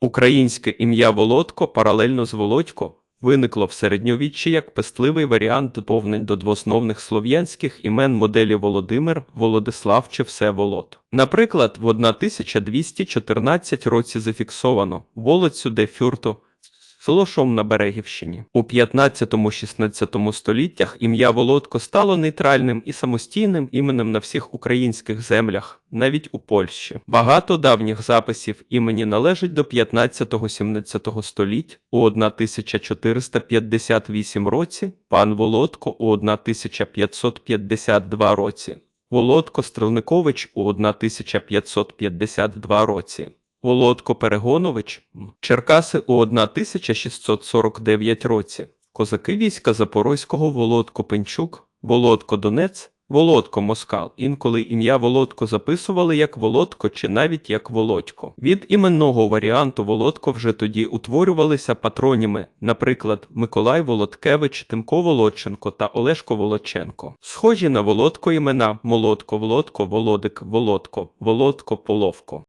Українське ім'я Володко паралельно з Володько виникло в середньовіччі як пестливий варіант доповнень до двосновних слов'янських імен моделі Володимир, Володислав чи Всеволод. Наприклад, в 1214 році зафіксовано Волоцю де Фюрту село Шом на Берегівщині. У 15-16 століттях ім'я Володко стало нейтральним і самостійним іменем на всіх українських землях, навіть у Польщі. Багато давніх записів імені належать до 15-17 століть. У 1458 році пан Володко у 1552 році. Володко Стрелникович у 1552 році. Володко Перегонович, Черкаси у 1649 році, козаки війська Запорозького Володко Пенчук, Володко Донець, Володко Москал. Інколи ім'я Володко записували як Володко чи навіть як Володько. Від іменного варіанту Володко вже тоді утворювалися патроніми, наприклад, Миколай Володкевич, Тимко Володченко та Олешко Володченко. Схожі на Володко імена Молодко, Володко, Володик, Володко, Володко, Половко.